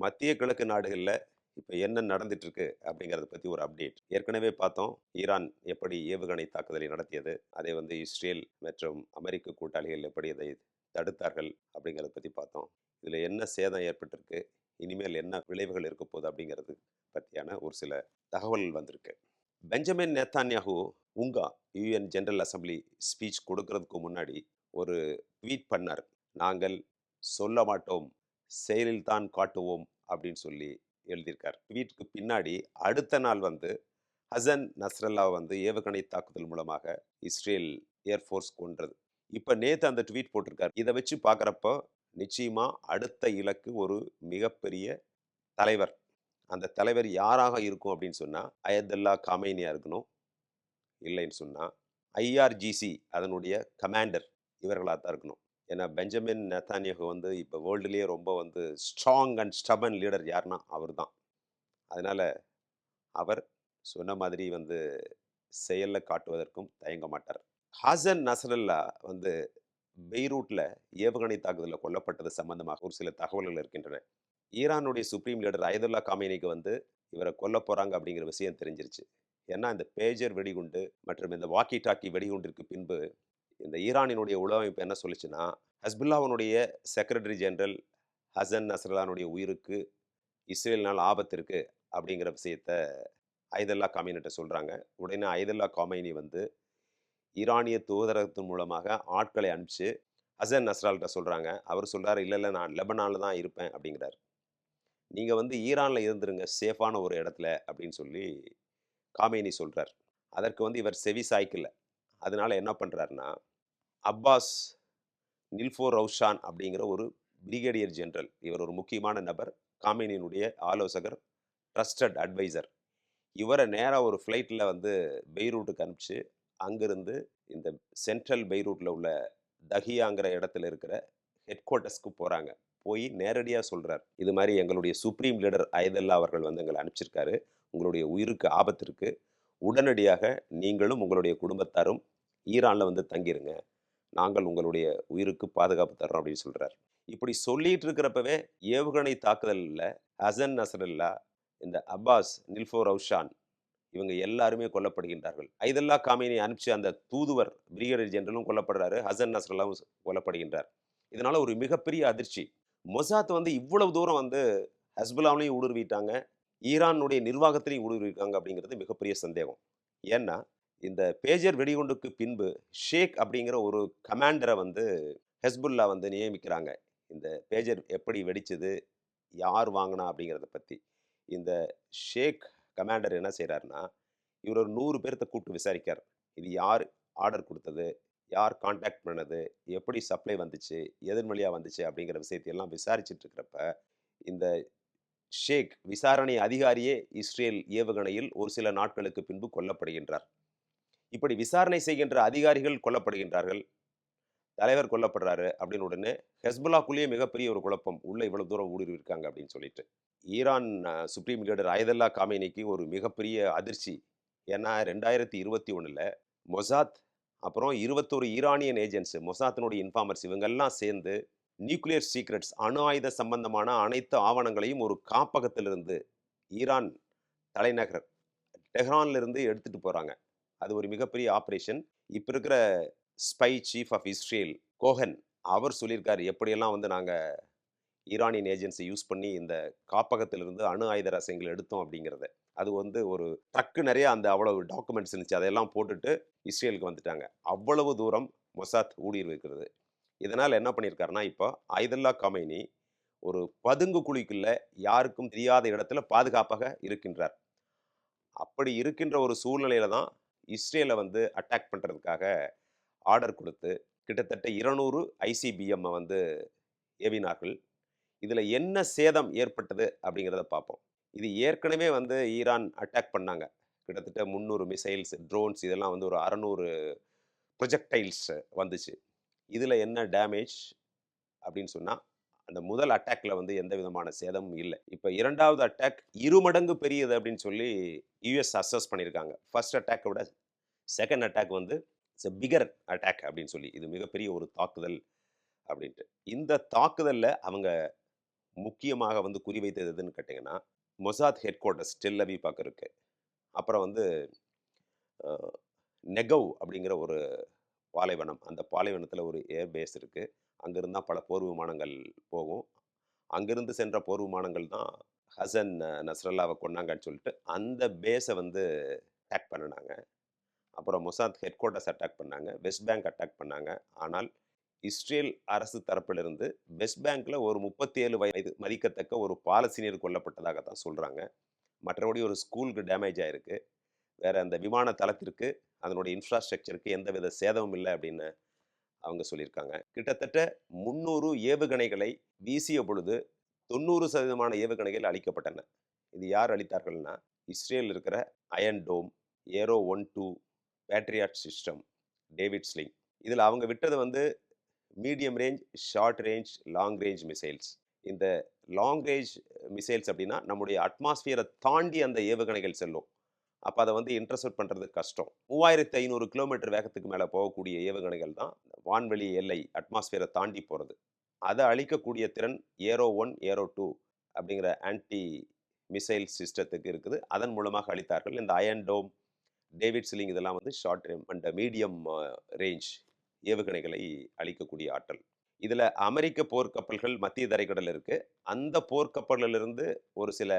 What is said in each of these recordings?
மத்திய கிழக்கு நாடுகளில் இப்போ என்ன நடந்துட்டுருக்கு அப்படிங்கிறத பற்றி ஒரு அப்டேட். ஏற்கனவே பார்த்தோம் ஈரான் எப்படி ஏவுகணை தாக்குதலை நடத்தியது அதை வந்து இஸ்ரேல் மற்றும் அமெரிக்க கூட்டாளிகள் எப்படி அதை தடுத்தார்கள் அப்படிங்கிறத பற்றி பார்த்தோம். இதில் என்ன சேதம் ஏற்பட்டிருக்கு இனிமேல் என்ன விளைவுகள் இருக்க போகுது அப்படிங்கிறது பற்றியான ஒரு சில தகவல்கள் வந்திருக்கு. பெஞ்சமின் நேத்தான்யாகு உங்கா யூஎன் ஜெனரல் அசம்பிளி ஸ்பீச் கொடுக்கறதுக்கு முன்னாடி ஒரு ட்வீட் பண்ணார். நாங்கள் சொல்ல மாட்டோம் செயலில் தான் காட்டுவோம் அப்படின்னு சொல்லி எழுதியிருக்கார். ட்வீட்டுக்கு பின்னாடி அடுத்த நாள் வந்து ஹசன் நஸ்ரல்லா வந்து ஏவுகணை தாக்குதல் மூலமாக இஸ்ரேல் ஏர்ஃபோர்ஸ் கொன்றது. இப்போ நேற்று அந்த ட்வீட் போட்டிருக்காரு. இதை வச்சு பார்க்குறப்போ நிச்சயமா அடுத்த இலக்கு ஒரு மிகப்பெரிய தலைவர். அந்த தலைவர் யாராக இருக்கும் அப்படின்னு சொன்னால் அயதுல்லா காமைனியா இருக்கணும் இல்லைன்னு சொன்னால் ஐஆர்ஜிசி அதனுடைய கமாண்டர் இவர்களாக தான் இருக்கணும். ஏன்னா பெஞ்சமின் நெத்தானியகு வந்து இப்போ வேர்ல்டுலேயே ரொம்ப வந்து ஸ்ட்ராங் அண்ட் ஸ்டபன் லீடர் யாருன்னா அவர் தான் அதனால் அவர் சொன்ன மாதிரி வந்து செயலில் காட்டுவதற்கும் தயங்க மாட்டார். ஹாசன் நசரல்லா வந்து பெய்ரூட்டில் ஏவுகணை தாக்குதலில் கொல்லப்பட்டது சம்பந்தமாக ஒரு சில தகவல்கள் இருக்கின்றன. ஈரானுடைய சுப்ரீம் லீடர் அயதுல்லா காமினிக்கு வந்து இவரை கொல்ல போகிறாங்க அப்படிங்கிற விஷயம் தெரிஞ்சிருச்சு. ஏன்னா இந்த பேஜர் வெடிகுண்டு மற்றும் இந்த வாக்கி டாக்கி வெடிகுண்டிற்கு பின்பு இந்த ஈரானினுடைய உளவமைப்பு என்ன சொல்லுச்சுன்னா ஹஸ்புல்லாவினுடைய செக்ரட்டரி ஜெனரல் ஹசன் நஸ்ரலானுடைய உயிருக்கு இஸ்ரேலினால் ஆபத்து இருக்குது அப்படிங்கிற விஷயத்த ஐதல்லா காமினிட்ட சொல்கிறாங்க உடனே ஐதல்லா காமைனி வந்து ஈரானிய தூதரகத்தின் மூலமாக ஆட்களை அனுப்பிச்சு ஹசன் நஸ்ரால்கிட்ட சொல்கிறாங்க அவர் சொல்கிறார் இல்லை இல்லை நான் லெபனானில் தான் இருப்பேன் அப்படிங்கிறார். நீங்கள் வந்து ஈரானில் இருந்துருங்க சேஃபான ஒரு இடத்துல அப்படின்னு சொல்லி காமேனி சொல்கிறார் அதற்கு வந்து இவர் செவி சாய்க்கல. அதனால என்ன பண்ணுறாருன்னா அப்பாஸ் நில்ஃபோ ரவுஷான் அப்படிங்கிற ஒரு பிரிகேடியர் ஜெனரல். இவர் ஒரு முக்கியமான நபர் காமினியினுடைய ஆலோசகர் ட்ரஸ்டட் அட்வைசர். இவரை நேராக ஒரு ஃப்ளைட்டில் வந்து பெய்ரூட்டுக்கு அனுப்பிச்சு அங்கேருந்து இந்த சென்ட்ரல் பெய்ரூட்டில் உள்ள தஹியாங்கிற இடத்துல இருக்கிற ஹெட் குவார்ட்டர்ஸ்க்கு போகிறாங்க போய் நேரடியாக சொல்கிறார் இது மாதிரி எங்களுடைய சுப்ரீம் லீடர் ஐதல்லா அவர்கள் வந்து எங்களை அனுப்பிச்சிருக்காரு. உங்களுடைய உயிருக்கு ஆபத்து இருக்குது உடனடியாக நீங்களும் உங்களுடைய குடும்பத்தாரும் ஈரானில் வந்து தங்கிருங்க. நாங்கள் உங்களுடைய உயிருக்கு பாதுகாப்பு தர்றோம் அப்படின்னு சொல்கிறார் இப்படி சொல்லிட்டு இருக்கிறப்பவே ஏவுகணை தாக்குதலில் ஹசன் நசரல்லா இந்த அப்பாஸ் நில்ஃபோ ரவுஷான் இவங்க எல்லாருமே கொல்லப்படுகின்றார்கள். ஐதல்லா காமினி அனுப்பிச்சு அந்த தூதுவர் பிரிகேடியர் ஜெனரலும் கொல்லப்படுறாரு. ஹசன் நஸ்ரல்லாவும் கொல்லப்படுகின்றார். இதனால ஒரு மிகப்பெரிய அதிர்ச்சி. மொசாத் வந்து இவ்வளவு தூரம் வந்து ஹஸ்புல்லாவிலையும் ஊடுருவிட்டாங்க ஈரானுடைய நிர்வாகத்திலையும் ஊடுருவிருக்காங்க அப்படிங்கிறது மிகப்பெரிய சந்தேகம். ஏன்னா இந்த பேஜர் வெடிகுண்டுக்கு பின்பு ஷேக் அப்படிங்கிற ஒரு கமாண்டரை வந்து ஹெஸ்புல்லா வந்து நியமிக்கிறாங்க. இந்த பேஜர் எப்படி வெடிச்சது யார் வாங்கினா அப்படிங்கிறத பற்றி இந்த ஷேக் கமாண்டர் என்ன செய்கிறாருன்னா இவர் ஒரு நூறு பேர்த்த கூப்பிட்டு விசாரிக்கார் இது யார் ஆர்டர் கொடுத்தது யார் காண்டாக்ட் பண்ணது எப்படி சப்ளை வந்துச்சு எதன் வழியாக வந்துச்சு அப்படிங்கிற விஷயத்தையெல்லாம் விசாரிச்சுட்டு இருக்கிறப்ப இந்த ஷேக் விசாரணை அதிகாரியே இஸ்ரேல் ஏவுகணையில் ஒரு சில நாட்களுக்கு பின்பு கொல்லப்படுகின்றார். இப்படி விசாரணை செய்கின்ற அதிகாரிகள் கொல்லப்படுகின்றார்கள். தலைவர் கொல்லப்படுறாரு அப்படின்னு உடனே ஹெஸ்புல்லாக்குள்ளேயே மிகப்பெரிய ஒரு குழப்பம். உள்ள இவ்வளவு தூரம் ஊடுருவிருக்காங்க அப்படின்னு சொல்லிட்டு. ஈரான் சுப்ரீம் லீடர் அயதல்லா காமேனிக்கு ஒரு மிகப்பெரிய அதிர்ச்சி. ஏன்னா ரெண்டாயிரத்தி இருபத்தி ஒன்றில் மொசாத் அப்புறம் இருபத்தொரு ஈரானியன் ஏஜென்ட்ஸ் மொசாத்தினுடைய இன்ஃபார்மர்ஸ் இவங்கெல்லாம் சேர்ந்து நியூக்ளியர் சீக்ரெட்ஸ் அணு ஆயுத சம்பந்தமான அனைத்து ஆவணங்களையும் ஒரு காப்பகத்திலிருந்து ஈரான் தலைநகர் டெஹ்ரான்லேருந்து எடுத்துகிட்டு எடுத்துட்டு போறாங்க. அது ஒரு மிகப்பெரிய ஆப்ரேஷன் இப்போ இருக்கிற spy chief of Israel Cohen அவர் சொல்லியிருக்காரு எப்படியெல்லாம் வந்து நாங்கள் ஈரானியன் ஏஜென்சி யூஸ் பண்ணி இந்த காப்பகத்திலிருந்து அணு ஆயுத ரசங்களை எடுத்தோம் அப்படிங்கிறத. அது வந்து ஒரு ட்ரக்கு நிறைய அந்த அவ்வளவு டாக்குமெண்ட்ஸ் இருந்துச்சு. அதையெல்லாம் போட்டுட்டு இஸ்ரேலுக்கு வந்துட்டாங்க. அவ்வளவு தூரம் மொசாத் ஊடுருவிருக்கிறது இதனால் என்ன பண்ணியிருக்காருன்னா இப்போ ஐதல்லா கமைனி ஒரு பதுங்கு குழிக்குள்ள யாருக்கும் தெரியாத இடத்துல பாதுகாப்பாக இருக்கின்றார். அப்படி இருக்கின்ற ஒரு சூழ்நிலையில தான் இஸ்ரேலை வந்து அட்டாக் பண்ணுறதுக்காக ஆர்டர் கொடுத்து கிட்டத்தட்ட இருநூறு ஐசிபிஎம்மை வந்து ஏவினார்கள். இதில் என்ன சேதம் ஏற்பட்டது அப்படிங்கிறத பார்ப்போம். இது ஏற்கனவே வந்து ஈரான் அட்டாக் பண்ணாங்க. கிட்டத்தட்ட முந்நூறு மிசைல்ஸ் ட்ரோன்ஸ் இதெல்லாம் வந்து ஒரு அறநூறு ப்ரொஜெக்டைல்ஸ் வந்துச்சு. இதில் என்ன டேமேஜ் அப்படின்னு சொன்னால் அந்த முதல் அட்டாக்ல வந்து எந்த விதமான சேதமும் இல்லை. இப்போ இரண்டாவது அட்டாக் இரு மடங்கு பெரியது அப்படின்னு சொல்லி யூஎஸ் அசஸ் பண்ணியிருக்காங்க. ஃபர்ஸ்ட் அட்டாக்கை விட செகண்ட் அட்டாக் வந்து இட்ஸ் பிகர் அட்டாக் அப்படின்னு சொல்லி. இது மிகப்பெரிய ஒரு தாக்குதல் அப்படின்ட்டு. இந்த தாக்குதலில் அவங்க முக்கியமாக வந்து குறிவைத்தது எதுன்னு கேட்டிங்கன்னா மொசாத் ஹெட் குவார்ட்டர்ஸ் டெல்லவி பார்க்க இருக்கு அப்புறம் வந்து நெகவ் அப்படிங்கிற ஒரு பாலைவனம். அந்த பாலைவனத்தில் ஒரு ஏர் பேஸ் இருக்குது அங்கிருந்து பல போர் விமானங்கள் போகும். அங்கிருந்து சென்ற போர் விமானங்கள் தான் ஹசன் நஸ்ரல்லாவை கொண்டாங்கன்னு சொல்லிட்டு அந்த பேஸை வந்து அட்டாக் பண்ணினாங்க. அப்புறம் மொசாத் ஹெட் குவார்ட்டர்ஸ் அட்டாக் பண்ணாங்க. வெஸ்ட் பேங்க் அட்டாக் பண்ணாங்க. ஆனால் இஸ்ரேல் அரசு தரப்பிலிருந்து வெஸ்ட் பேங்க்கில் ஒரு முப்பத்தி ஏழு வயது மதிக்கத்தக்க ஒரு பாலஸ்தீனியர் கொல்லப்பட்டதாக தான் சொல்கிறாங்க மற்றபடி ஒரு ஸ்கூலுக்கு டேமேஜ் ஆகிருக்கு வேறு அந்த விமான தளத்திற்கு அதனுடைய இன்ஃப்ராஸ்ட்ரக்சருக்கு எந்தவித சேதமும் இல்லை அப்படின்னு அவங்க சொல்லியிருக்காங்க. கிட்டத்தட்ட முந்நூறு ஏவுகணைகளை வீசிய பொழுது தொண்ணூறு சதவீதமான ஏவுகணைகள் அளிக்கப்பட்டன இது யார் அளித்தார்கள்னா இஸ்ரேல் இருக்கிற Iron Dome Arrow one two Patriot system David sling இதில் அவங்க விட்டது வந்து medium range short range long range missiles இந்த லாங் ரேஞ்ச் மிசைல்ஸ் அப்படின்னா நம்முடைய அட்மாஸ்பியரை தாண்டி அந்த ஏவுகணைகள் செல்லும். அப்போ அதை வந்து இன்டர்செப்ட் பண்ணுறது கஷ்டம். மூவாயிரத்தி ஐநூறு கிலோமீட்டர் வேகத்துக்கு மேலே போகக்கூடிய ஏவுகணைகள் தான் வான்வெளி எல்லை அட்மாஸ்பியரை தாண்டி போகிறது அதை அழிக்கக்கூடிய திறன் ஏரோ ஒன் ஏரோ டூ அப்படிங்கிற ஆன்டி மிசைல் சிஸ்டத்துக்கு இருக்குது. அதன் மூலமாக அளித்தார்கள். இந்த அயன் டோம் டேவிட் சிலிங் இதெல்லாம் வந்து ஷார்ட் அண்ட் மீடியம் ரேஞ்ச் ஏவுகணைகளை அளிக்கக்கூடிய ஆற்றல். இதில் அமெரிக்க போர்க்கப்பல்கள் மத்திய தரைக்கடல் இருக்குது அந்த போர்க்கப்பலிலிருந்து ஒரு சில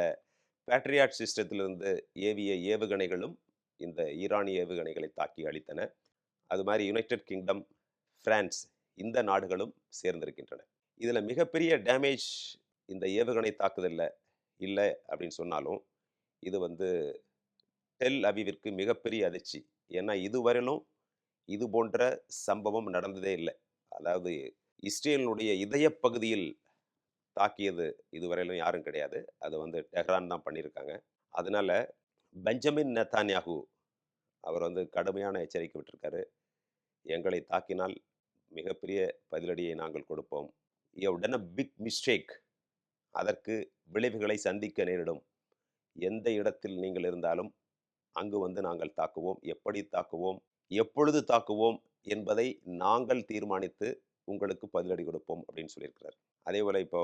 பேட்ரியாட் சிஸ்டத்திலிருந்து ஏவிய ஏவுகணைகளும் இந்த ஈரானிய ஏவுகணைகளை தாக்கி அளித்தன அது மாதிரி யுனைடெட் கிங்டம் பிரான்ஸ் இந்த நாடுகளும் சேர்ந்திருக்கின்றன. இதில் மிகப்பெரிய டேமேஜ் இந்த ஏவுகணை தாக்குதலில் இல்லை அப்படின்னு சொன்னாலும் இது வந்து டெல் அவிவிற்கு மிகப்பெரிய அதிர்ச்சி. ஏன்னா இதுவரையிலும் இது போன்ற சம்பவம் நடந்ததே இல்லை. அதாவது இஸ்ரேலினுடைய இதய பகுதியில் தாக்கியது இதுவரையிலும் யாரும் கிடையாது. அது வந்து டெஹ்ரான் தான் பண்ணியிருக்காங்க. அதனால பெஞ்சமின் நெத்தான்யாகு அவர் வந்து கடுமையான எச்சரிக்கை விட்டிருக்காரு. எங்களை தாக்கினால் மிகப்பெரிய பதிலடியை நாங்கள் கொடுப்போம். யூ பிக் மிஸ்டேக் அதற்கு விளைவுகளை சந்திக்க நேரிடும். எந்த இடத்தில் நீங்கள் இருந்தாலும் அங்கு வந்து நாங்கள் தாக்குவோம். எப்படி தாக்குவோம்? எப்பொழுது தாக்குவோம்? என்பதை நாங்கள் தீர்மானித்து உங்களுக்கு பதிலடி கொடுப்போம். அப்படின்னு சொல்லியிருக்கிறார். அதே போல் இப்போ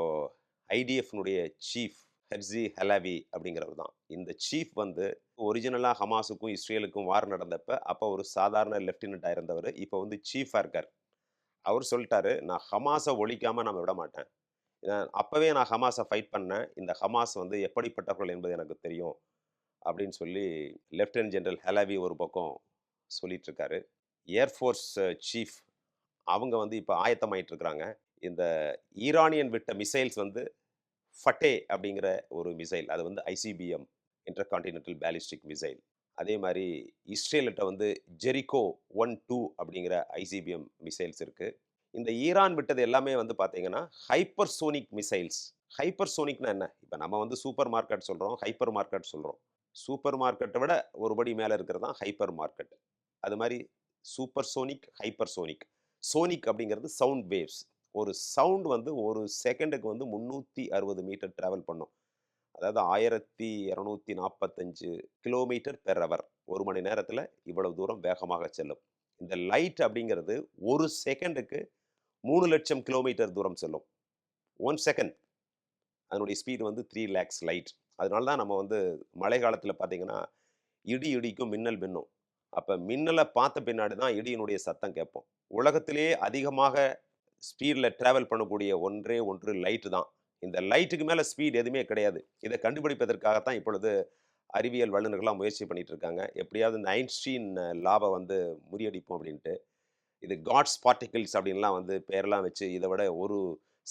ஐடிஎஃப்னுடைய சீஃப் ஹெர்ஜி ஹலாவி அப்படிங்கிறவர் தான். இந்த சீஃப் வந்து ஒரிஜினலாக ஹமாஸுக்கும் இஸ்ரேலுக்கும் வார் நடந்தப்ப அப்போ ஒரு சாதாரண லெஃப்டினண்ட்டாக இருந்தவர். இப்போ வந்து சீஃபாக இருக்கார். அவர் சொல்லிட்டாரு நான் ஹமாஸை ஒழிக்காமல் நான் விட மாட்டேன். ஏன்னா அப்போவே நான் ஹமாஸை ஃபைட் பண்ணேன். இந்த ஹமாஸ் வந்து எப்படிப்பட்டவர்கள் என்பது எனக்கு தெரியும். அப்படின்னு சொல்லி லெஃப்டினன்ட் ஜெனரல் ஹெலாவி ஒரு பக்கம் சொல்லிகிட்ருக்காரு ஏர்ஃபோர்ஸ் சீஃப் அவங்க வந்து இப்போ ஆயத்தமாயிட்டு இருக்கிறாங்க இந்த ஈரானியன் விட்ட மிசைல்ஸ் வந்து ஃபட்டே அப்படிங்கிற ஒரு மிசைல். அது வந்து ஐசிபிஎம் இன்டர்கான்டினென்டல் பேலிஸ்டிக் மிசைல் அதே மாதிரி இஸ்ரேல்கிட்ட வந்து ஜெரிகோ ஒன் டூ அப்படிங்கிற ஐசிபிஎம் மிசைல்ஸ் இருக்குது இந்த ஈரான் விட்டது எல்லாமே வந்து பார்த்தீங்கன்னா ஹைப்பர் சோனிக் மிசைல்ஸ். ஹைப்பர் சோனிக்னா என்ன? இப்போ நம்ம வந்து சூப்பர் மார்க்கெட் சொல்கிறோம் ஹைப்பர் மார்க்கெட் சொல்கிறோம் சூப்பர் மார்க்கெட்டை விட ஒரு படி மேலே இருக்கிறது தான் ஹைப்பர் மார்க்கெட். அது மாதிரி supersonic hypersonic sonic அப்படிங்கிறது சவுண்ட் வேவ்ஸ். ஒரு சவுண்ட் வந்து ஒரு செகண்டுக்கு வந்து முந்நூற்றி அறுபது மீட்டர் ட்ராவல் பண்ணும். அதாவது ஆயிரத்தி இரநூத்தி நாற்பத்தஞ்சு கிலோமீட்டர் பெர் அவர் ஒரு மணி நேரத்தில் இவ்வளவு தூரம் வேகமாக செல்லும். இந்த லைட் அப்படிங்கிறது ஒரு செகண்டுக்கு மூணு லட்சம் கிலோமீட்டர் தூரம் செல்லும். One second. அதனுடைய ஸ்பீடு வந்து த்ரீ லேக்ஸ் லைட். அதனால தான் நம்ம வந்து மழை காலத்தில் பார்த்தீங்கன்னா இடி இடிக்கும் மின்னல் மின்னும். அப்போ மின்னலை பார்த்த பின்னாடி தான் இடியினுடைய சத்தம் கேட்போம். உலகத்திலேயே அதிகமாக ஸ்பீடில் ட்ராவல் பண்ணக்கூடிய ஒன்றே ஒன்று லைட்டு தான். இந்த லைட்டுக்கு மேலே ஸ்பீட் எதுவுமே கிடையாது. இதை கண்டுபிடிப்பதற்காகத்தான் இப்பொழுது அறிவியல் வல்லுநர்கள்லாம் முயற்சி பண்ணிட்டு இருக்காங்க. எப்படியாவது இந்த ஐன்ஸ்டீன் லாபை வந்து முறியடிப்போம் அப்படின்ட்டு. இது காட்ஸ் பார்ட்டிகிள்ஸ் அப்படின்லாம் வந்து பேரெல்லாம் வச்சு இதை விட ஒரு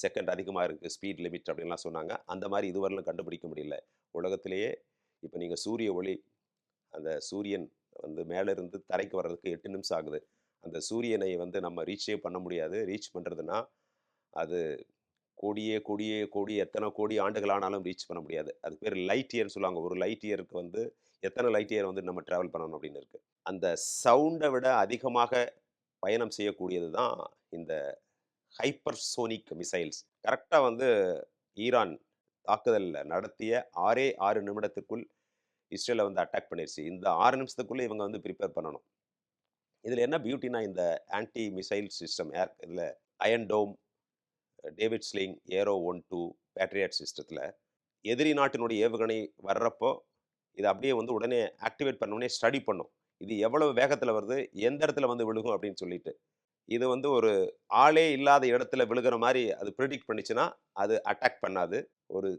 செகண்ட் அதிகமாக இருக்குது ஸ்பீட் லிமிட் அப்படின்லாம் சொன்னாங்க. அந்த மாதிரி இதுவரையிலும் கண்டுபிடிக்க முடியல. உலகத்திலேயே இப்போ நீங்கள் சூரிய ஒளி அந்த சூரியன் வந்து மேலே இருந்து தரைக்கு வர்றதுக்கு எட்டு நிமிஷம் ஆகுது. அந்த சூரியனை வந்து நம்ம ரீச்சே பண்ண முடியாது. ரீச் பண்ணுறதுனா அது கோடியே கோடியே கோடி எத்தனை கோடி ஆண்டுகள் ஆனாலும் ரீச் பண்ண முடியாது. அது பேர் லைட் இயர்னு சொல்லுவாங்க. ஒரு லைட் இயருக்கு வந்து எத்தனை லைட் இயர் வந்து நம்ம ட்ராவல் பண்ணணும் அப்படின்னு இருக்குது அந்த சவுண்டை விட அதிகமாக பயணம் செய்யக்கூடியது தான் இந்த ஹைப்பர்சோனிக் மிசைல்ஸ் கரெக்டாக வந்து ஈரான் தாக்குதலில் நடத்திய ஆறே ஆறு நிமிடத்துக்குள் இஸ்ரேலை வந்து அட்டாக் பண்ணிருச்சு. இந்த ஆறு நிமிஷத்துக்குள்ளே இவங்க வந்து ப்ரிப்பேர் பண்ணணும். இதில் என்ன பியூட்டினா இந்த ஆன்டி மிசைல் சிஸ்டம் ஏர் இதில் Iron Dome David sling Arrow one two Patriot சிஸ்டத்தில் எதிரி நாட்டினுடைய ஏவுகணை வர்றப்போ இதை அப்படியே வந்து உடனே ஆக்டிவேட் பண்ண ஸ்டடி பண்ணும். இது எவ்வளவு வேகத்தில் வருது எந்த இடத்துல வந்து விழுகும் அப்படின்னு சொல்லிட்டு. இது வந்து ஒரு ஆளே இல்லாத இடத்துல விழுகிற மாதிரி அது ப்ரிடிக்ட் பண்ணிச்சுன்னா அது அட்டாக் பண்ணாது. ஒரு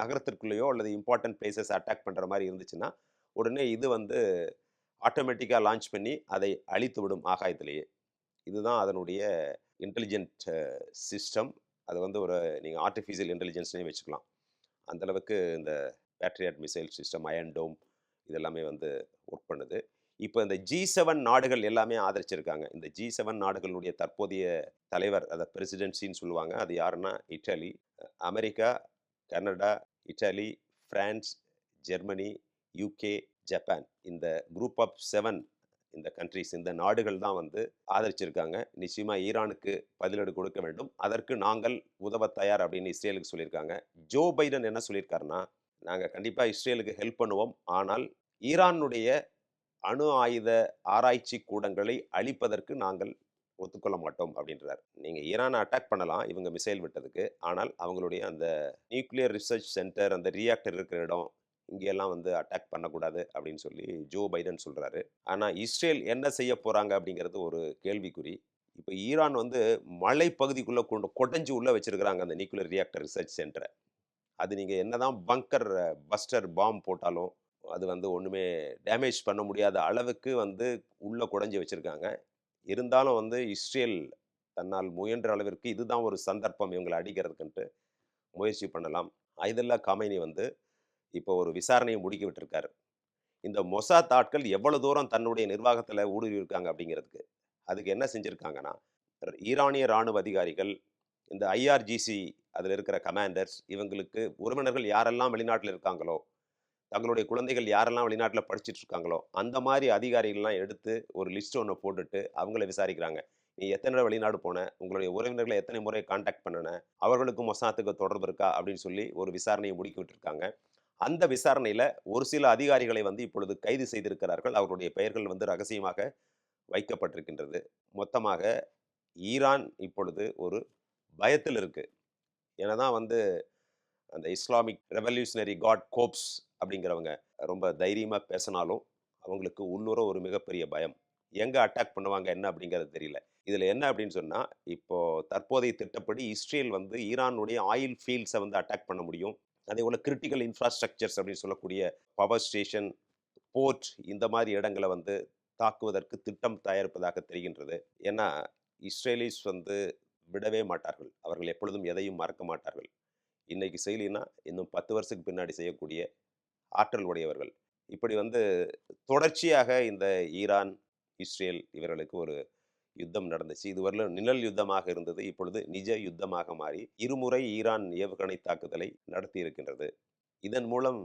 நகரத்திற்குள்ளேயோ அல்லது இம்பார்ட்டன்ட் பிளேசஸ் அட்டாக் பண்ணுற மாதிரி இருந்துச்சுன்னா உடனே இது வந்து ஆட்டோமேட்டிக்காக லான்ச் பண்ணி அதை அழித்து விடும் ஆகாயத்திலேயே. இதுதான் அதனுடைய இன்டெலிஜென்ட் சிஸ்டம் அது வந்து ஒரு நீங்கள் ஆர்டிஃபிஷியல் இன்டெலிஜென்ஸ்னே வச்சுக்கலாம். அந்தளவுக்கு இந்த Patriot missile system Iron Dome இதெல்லாமே வந்து ஒர்க் பண்ணுது. இப்போ இந்த ஜி செவன் நாடுகள் எல்லாமே ஆதரிச்சிருக்காங்க. இந்த ஜி செவன் நாடுகளுடைய தற்போதைய தலைவர் அதை பிரசிடென்சின்னு சொல்லுவாங்க. அது யாருன்னா Italy America Canada Italy France Germany UK Japan. இந்த குரூப் ஆஃப் செவன் இந்த கண்ட்ரிஸ் இந்த நாடுகள் தான் வந்து ஆதரிச்சிருக்காங்க. நிச்சயமாக ஈரானுக்கு பதிலடி கொடுக்க வேண்டும். அதற்கு நாங்கள் உதவ தயார் அப்படின்னு இஸ்ரேலுக்கு சொல்லியிருக்காங்க. ஜோ பைடன் என்ன சொல்லியிருக்காருன்னா நாங்கள் கண்டிப்பாக இஸ்ரேலுக்கு ஹெல்ப் பண்ணுவோம். ஆனால் ஈரானுடைய அணு ஆயுத ஆராய்ச்சி கூடங்களை அழிப்பதற்கு நாங்கள் ஒத்துக்கொள்ள மாட்டோம் அப்படின்றார். நீங்கள் ஈரானை அட்டாக் பண்ணலாம். இவங்க மிசைல் விட்டதுக்கு. ஆனால் அவங்களுடைய அந்த நியூக்ளியர் ரிசர்ச் சென்டர் அந்த ரியாக்டர் இருக்கிற இடம் இங்கெல்லாம் வந்து அட்டாக் பண்ணக்கூடாது அப்படின்னு சொல்லி ஜோ பைடன் சொல்கிறாரு ஆனால் இஸ்ரேல் என்ன செய்ய போகிறாங்க அப்படிங்கிறது ஒரு கேள்விக்குறி. இப்போ ஈரான் வந்து மலை பகுதிக்குள்ளே கொண்டு கொடைஞ்சு உள்ளே வச்சுருக்கிறாங்க அந்த நியூக்ளியர் ரியாக்டர் ரிசர்ச் சென்டரை. அது நீங்கள் என்ன தான் பங்கர் பஸ்டர் பாம் போட்டாலும் அது வந்து ஒன்றுமே டேமேஜ் பண்ண முடியாத அளவுக்கு வந்து உள்ளே குடஞ்சி வச்சுருக்காங்க. இருந்தாலும் வந்து இஸ்ரேல் தன்னால் முயன்ற அளவிற்கு இதுதான் ஒரு சந்தர்ப்பம் இவங்களை அடிக்கிறதுக்குன்ட்டு முயற்சி பண்ணலாம். ஐதல்லா கமைனி வந்து இப்போ ஒரு விசாரணையை முடுக்கி விட்டுருக்காரு. இந்த மொசாத் ஆட்கள் எவ்வளவு தூரம் தன்னுடைய நிர்வாகத்தில் ஊடுருவி இருக்காங்க அப்படிங்கிறதுக்கு. அதுக்கு என்ன செஞ்சுருக்காங்கன்னா ஈரானிய இராணுவ அதிகாரிகள் இந்த ஐஆர்ஜிசி அதில் இருக்கிற கமாண்டர்ஸ் இவங்களுக்கு உறவினர்கள் யாரெல்லாம் வெளிநாட்டில் இருக்காங்களோ தங்களுடைய குழந்தைகள் யாரெல்லாம் வெளிநாட்டில் படிச்சுட்டு இருக்காங்களோ அந்த மாதிரி அதிகாரிகள்லாம் எடுத்து ஒரு லிஸ்ட் ஒன்று போட்டுட்டு அவங்கள விசாரிக்கிறாங்க. நீ எத்தனை வெளிநாடு போன உங்களுடைய உறவினர்களை எத்தனை முறை காண்டாக்ட் பண்ணின அவர்களுக்கும் மொசாத்துக்கு தொடர்பு இருக்கா அப்படின்னு சொல்லி ஒரு விசாரணையை முடுக்கி விட்டுருக்காங்க. அந்த விசாரணையில் ஒரு சில அதிகாரிகளை வந்து இப்பொழுது கைது செய்திருக்கிறார்கள். அவருடைய பெயர்கள் வந்து ரகசியமாக வைக்கப்பட்டிருக்கின்றது. மொத்தமாக ஈரான் இப்பொழுது ஒரு பயத்தில் இருக்குது ஏன்னா தான் வந்து அந்த இஸ்லாமிக் ரெவல்யூஷனரி காட் கோப்ஸ் அப்படிங்கிறவங்க ரொம்ப தைரியமாக பேசினாலும் அவங்களுக்கு உள்ளுர ஒரு மிகப்பெரிய பயம். எங்கே அட்டாக் பண்ணுவாங்க என்ன அப்படிங்கிறது தெரியல. இதில் என்ன அப்படின்னு சொன்னால் இப்போது தற்போதைய திட்டப்படி இஸ்ரேல் வந்து ஈரானுடைய ஆயில் ஃபீல்ட்ஸை வந்து அட்டாக் பண்ண முடியும். அதே போல் கிரிட்டிக்கல் இன்ஃப்ராஸ்ட்ரக்சர்ஸ் அப்படின்னு சொல்லக்கூடிய பவர் ஸ்டேஷன் போர்ட் இந்த மாதிரி இடங்களை வந்து தாக்குவதற்கு திட்டம் தயாரிப்பதாக தெரிகின்றது. ஏன்னா இஸ்ரேலிஸ் வந்து விடவே மாட்டார்கள். அவர்கள் எப்பொழுதும் எதையும் மறக்க மாட்டார்கள். இன்னைக்கு செய்யலினா இன்னும் பத்து வருஷத்துக்கு பின்னாடி செய்யக்கூடிய ஆற்றல் உடையவர்கள். இப்படி வந்து தொடர்ச்சியாக இந்த ஈரான் இஸ்ரேல் இவர்களுக்கு ஒரு யுத்தம் நடந்துச்சு. இதுவரையிலும் நிழல் யுத்தமாக இருந்தது. இப்பொழுது நிஜ யுத்தமாக மாறி இருமுறை ஈரான் ஏவுகணை தாக்குதலை நடத்தி இருக்கின்றது இதன் மூலம்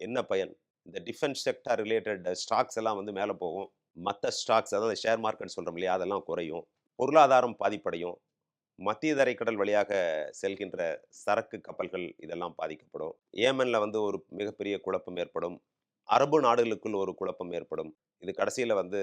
என்ன பயன்? இந்த டிஃபென்ஸ் செக்டார் ரிலேட்டட் ஸ்டாக்ஸ் எல்லாம் வந்து மேலே போகும். மற்ற ஸ்டாக்ஸ் அதாவது ஷேர் மார்க்கெட் சொல்கிறோம் இல்லையா அதெல்லாம் குறையும். பொருளாதாரம் பாதிப்படையும். மத்திய தரைக்கடல் வழியாக செல்கின்ற சரக்கு கப்பல்கள் இதெல்லாம் பாதிக்கப்படும். ஏமனில் வந்து ஒரு மிகப்பெரிய குழப்பம் ஏற்படும். அரபு நாடுகளுக்குள் ஒரு குழப்பம் ஏற்படும். இது கடைசியில் வந்து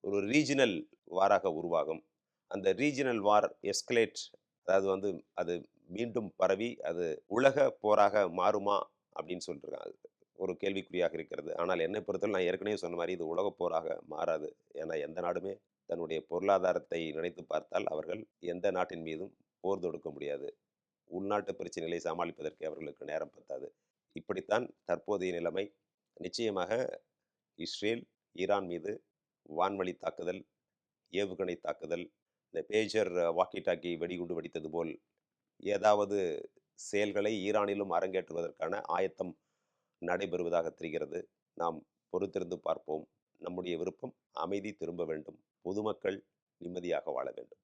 ஒரு ரீஜினல் வாராக உருவாகும். அந்த ரீஜினல் வார் எஸ்கலேட் அதாவது வந்து அது மீண்டும் பரவி அது உலக போராக மாறுமா அப்படின்னு சொல்லிருக்காங்க. ஒரு கேள்விக்குறியாக இருக்கிறது. ஆனால் என்னை பொறுத்தவரை நான் ஏற்கனவே சொன்ன மாதிரி இது உலக போராக மாறாது. ஏன்னா எந்த நாடுமே தன்னுடைய பொருளாதாரத்தை நினைத்து பார்த்தால் அவர்கள் எந்த நாட்டின் மீதும் போர் தொடுக்க முடியாது. உள்நாட்டு பிரச்சனைகளை சமாளிப்பதற்கு அவர்களுக்கு நேரம் பத்தாது. இப்படித்தான் தற்போதைய நிலைமை. நிச்சயமாக இஸ்ரேல் ஈரான் மீது வான்வழி தாக்குதல் ஏவுகணை தாக்குதல் இந்த பேஜர் வாக்கி டாக்கி வெடிகுண்டு வெடித்தது போல் ஏதாவது செயல்களை ஈரானிலும் அரங்கேற்றுவதற்கான ஆயத்தம் நடைபெறுவதாக தெரிகிறது. நாம் பொறுத்திருந்து பார்ப்போம். நம்முடைய விருப்பம் அமைதி திரும்ப வேண்டும். பொதுமக்கள் நிம்மதியாக வாழ வேண்டும்.